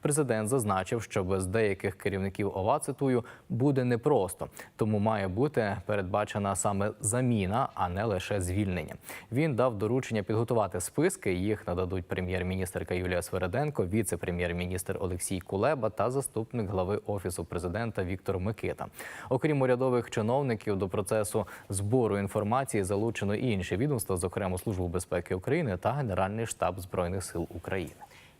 Президент зазначив, що без деяких керівників ОВА цитую буде непросто, тому має бути передбачена саме заміна, а не лише звільнення. Він дав доручення підготувати списки. Їх нададуть прем'єр-міністрка Юлія Свереденко, віце-прем'єр-міністр Олексій Кулеба та заступник глави офісу президента Віктор Микита. Окрім урядових чиновників, до процесу збору інформації залучено і інші відомства, зокрема Службу безпеки України та Генеральний штаб збройних сил України.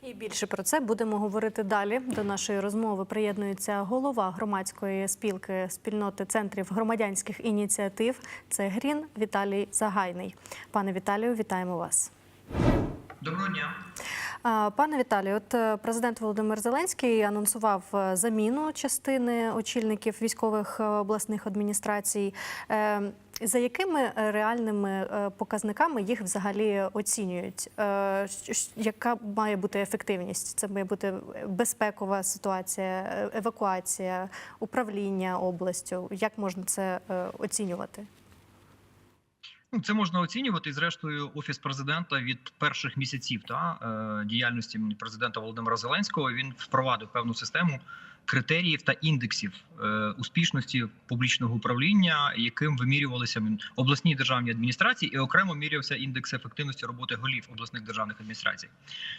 І більше про це будемо говорити далі. До нашої розмови приєднується голова громадської спілки спільноти центрів громадянських ініціатив. Це Грін Віталій Загайний. Пане Віталію, вітаємо вас. Доброго дня. Пане Віталію, от е, президент Володимир Зеленський анонсував е, заміну частини очільників військових е, обласних адміністрацій. За якими е, реальними е, показниками їх взагалі оцінюють? Е, Яка має бути ефективність? Це має бути безпекова ситуація, евакуація, управління областю. Як можна це оцінювати? Ну, це можна оцінювати. І, зрештою, офіс президента від перших місяців та діяльності президента Володимира Зеленського він впровадив певну систему критеріїв та індексів е, успішності публічного управління, яким вимірювалися обласні державні адміністрації, і окремо мірявся індекс ефективності роботи голів обласних державних адміністрацій.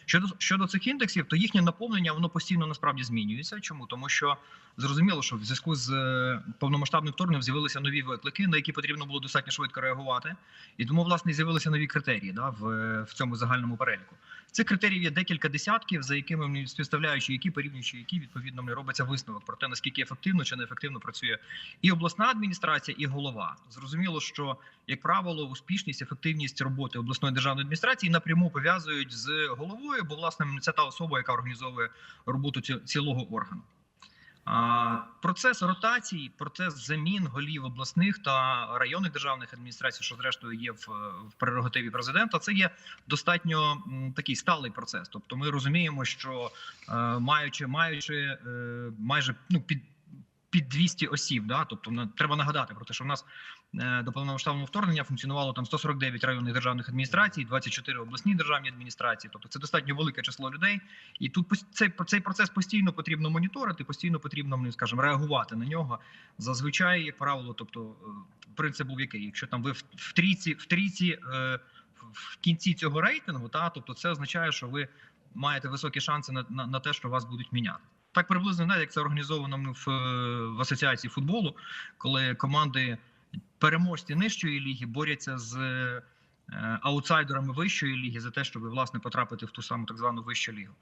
Щодо щодо цих індексів, то їхнє наповнення воно постійно насправді змінюється. Чому тому, що зрозуміло, що в зв'язку з е, повномасштабним вторгненням з'явилися нові виклики, на які потрібно було достатньо швидко реагувати, і тому власне з'явилися нові критерії да, в, в цьому загальному переліку. Цих критеріїв є декілька десятків, за якими співставляючи, які порівнюючи, які відповідно не робиться висновок про те, наскільки ефективно чи неефективно працює і обласна адміністрація, і голова. Зрозуміло, що як правило, успішність, ефективність роботи обласної державної адміністрації напряму пов'язують з головою, бо власне це та особа, яка організовує роботу ці- цілого органу. Процес ротації, процес замін голів обласних та районних державних адміністрацій, що зрештою є в, в прерогативі президента, це є достатньо такий сталий процес. Тобто, ми розуміємо, що е, маючи маючи е, майже ну під. Під 200 осіб, да, тобто треба нагадати про те, що в нас е, до повномасштабного вторгнення функціонувало там 149 районних державних адміністрацій, 24 обласні державні адміністрації. Тобто це достатньо велике число людей, і тут цей, цей процес постійно потрібно моніторити, постійно потрібно, ну, скажімо, реагувати на нього. Зазвичай, як правило, тобто е, принцип був який, якщо там ви в, в трійці, в трійці е, в кінці цього рейтингу, та тобто це означає, що ви маєте високі шанси на, на, на те, що вас будуть міняти. Так приблизно знаєте, як це організовано в, е, в асоціації футболу, коли команди переможці нижчої ліги борються з е, аутсайдерами вищої ліги за те, щоб власне потрапити в ту саму так звану вищу лігу.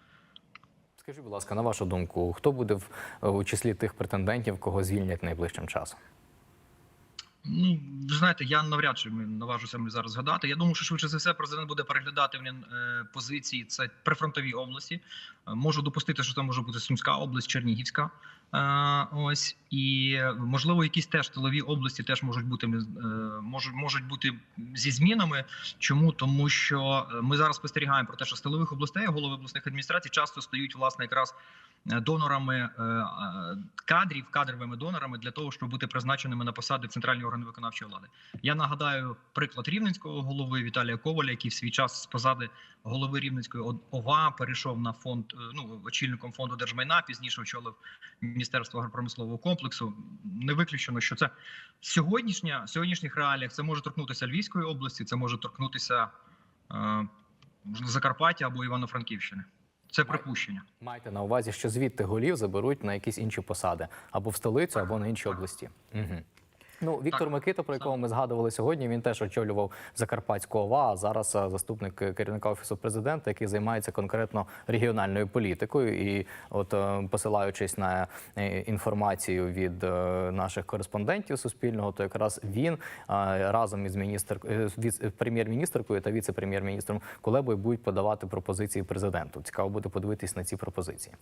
Скажіть, будь ласка, на вашу думку, хто буде в у числі тих претендентів, кого звільнять найближчим часом? Ну, знаєте, я навряд чи наважуся зараз згадати. Я думаю, що швидше за все президент буде переглядати він е, позиції. Це прифронтові області. Е, Можу допустити, що це може бути Сумська область, Чернігівська. Е, ось і можливо, якісь теж тилові області теж можуть бути можуть, можуть бути зі змінами. Чому тому, що ми зараз спостерігаємо про те, що з тилових областей голови обласних адміністрацій часто стають власне якраз донорами кадрів, кадровими донорами для того, щоб бути призначеними на посади центральні органи виконавчої влади. Я нагадаю приклад рівненського голови Віталія Коваля, який в свій час з посади голови Рівненської ОВА перейшов на фонд е, ну очільником фонду держмайна. Пізніше очолив міністерство агропромислового комплексу. Не виключено, що це сьогоднішня сьогоднішніх реаліях це може торкнутися Львівської області, це може торкнутися е, Закарпаття або Івано-Франківщини. Це припущення. Майте на увазі, що звідти голів заберуть на якісь інші посади або в столицю, або на інші області. Угу. Ну, Віктор Так. Микита, про якого ми згадували сьогодні, він теж очолював Закарпатську ОВА, а зараз е, заступник е, керівника офісу президента, який займається конкретно регіональною політикою. І, от е, посилаючись на інформацію від наших кореспондентів Суспільного, то якраз він разом із міністр прем'єр-міністркою та віце-прем'єр-міністром Кулебою будуть подавати пропозиції президенту. Цікаво буде подивитись на ці пропозиції.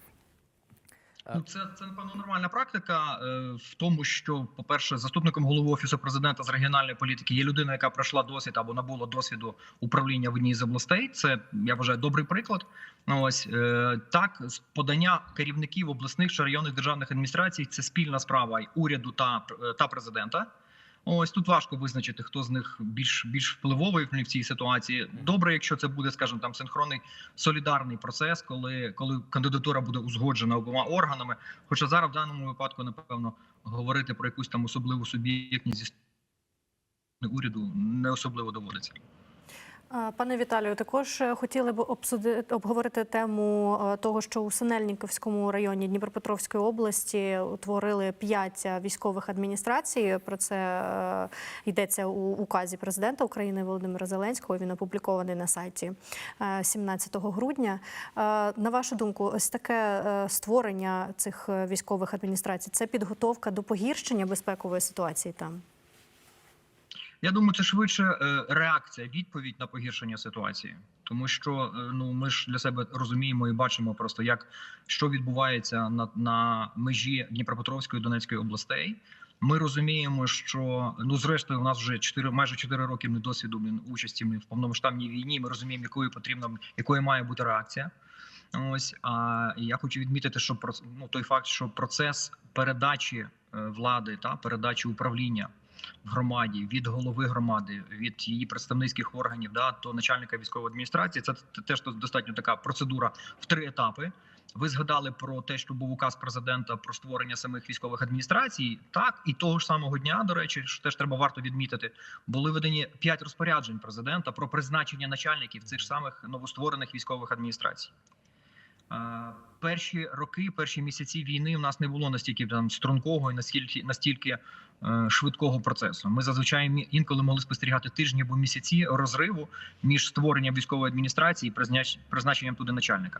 Ну, це це напевно нормальна практика е, в тому, що, по-перше, заступником голови офісу президента з регіональної політики є людина, яка пройшла досвід або набула досвіду управління в одній з областей. Це я вважаю добрий приклад. Ось е, так, подання керівників обласних чи районних державних адміністрацій це спільна справа уряду та, та президента. Ось тут важко визначити, хто з них більш більш впливовий в цій ситуації. Добре, якщо це буде, скажімо, там синхронний солідарний процес, коли, коли кандидатура буде узгоджена обома органами. Хоча зараз в даному випадку, напевно, говорити про якусь там особливу суб'єктність зі уряду не особливо доводиться. Е, Пане Віталію, також е, хотіли б обсудити обговорити тему е, того, що у Синельниковському районі Дніпропетровської області утворили п'ять військових адміністрацій. Про це е, йдеться у указі президента України Володимира Зеленського. Він опублікований на сайті е, 17 грудня. Е, На вашу думку, ось таке е, створення цих е, військових адміністрацій це підготовка до погіршення безпекової ситуації там. Я думаю, це швидше е, реакція, відповідь на погіршення ситуації, тому що е, ну ми ж для себе розуміємо і бачимо просто, як що відбувається на, на межі Дніпропетровської Донецької областей. Ми розуміємо, що ну зрештою у нас вже 4, майже 4 роки не досвіду участі в повномасштабній війні. Ми розуміємо, якою потрібно якою має бути реакція. Ось а я хочу відмітити, що ну, той факт, що процес передачі е, влади та передачі управління в громаді від голови громади, від її представницьких органів, да до начальника військової адміністрації. Це теж достатньо така процедура в три етапи. Ви згадали про те, що був указ президента про створення самих військових адміністрацій. Так і того ж самого дня, до речі, що теж треба варто відмітити, були видані п'ять розпоряджень президента про призначення начальників цих самих новостворених військових адміністрацій. Перші роки, перші місяці війни в нас не було настільки там стрункого і настільки настільки е, швидкого процесу. Ми зазвичай інколи могли спостерігати тижні або місяці розриву між створенням військової адміністрації і призначенням туди начальника.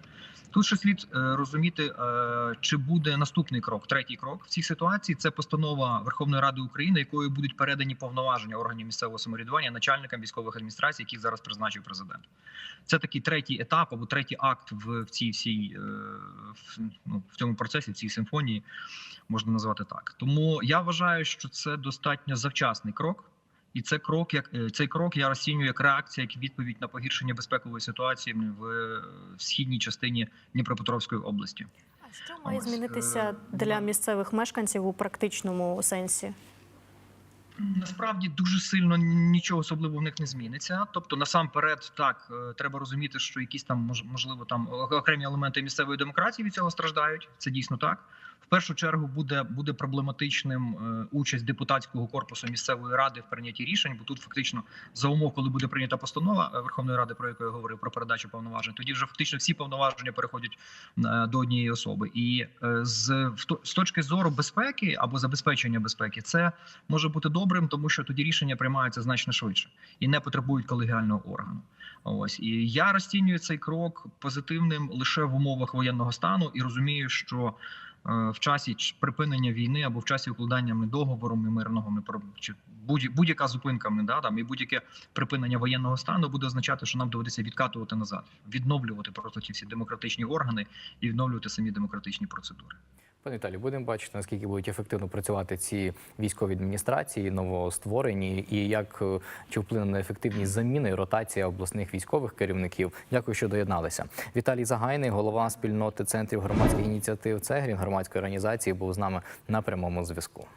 Тут ще слід е, розуміти, е, чи буде наступний крок, третій крок в цій ситуації. Це постанова Верховної Ради України, якою будуть передані повноваження органів місцевого самоврядування начальникам військових адміністрацій, яких зараз призначив президент. Це такий третій етап або третій акт в, цій всій в, ну, в цьому процесі, в цій симфонії можна назвати так. Тому я вважаю, що це достатньо завчасний крок. І це крок, як е, цей крок я розцінюю як реакція, як відповідь на погіршення безпекової ситуації в, в східній частині Дніпропетровської області. А що має Ось, змінитися е, для місцевих мешканців у практичному сенсі? Насправді дуже сильно нічого особливого в них не зміниться. Тобто, насамперед, так е, треба розуміти, що якісь там мож- можливо там окремі елементи місцевої демократії від цього страждають. Це дійсно так. В першу чергу буде буде проблематичним е, участь депутатського корпусу місцевої ради в прийнятті рішень, бо тут фактично за умов, коли буде прийнята постанова е, Верховної Ради, про яку я говорив про передачу повноважень, тоді вже фактично всі повноваження переходять до однієї особи. І з з точки зору безпеки або забезпечення безпеки, це може бути добрим, тому що тоді рішення приймаються значно швидше і не потребують колегіального органу. Ось і я розцінюю цей крок позитивним лише в умовах воєнного стану і розумію, що е, в часі припинення війни або в часі укладання договору ми мирного ми чи будь- будь-яка зупинка да там і будь-яке припинення воєнного стану буде означати, що нам доведеться відкатувати назад, відновлювати просто ті всі демократичні органи і відновлювати самі демократичні процедури. Пане Віталію, будемо бачити, наскільки будуть ефективно працювати ці військові адміністрації, новостворені, і як е, чи вплине на ефективність заміни і ротація обласних військових керівників. Дякую, що доєдналися. Віталій Загайний, голова спільноти центрів громадських ініціатив Цегрін громадської організації, був з нами на прямому зв'язку.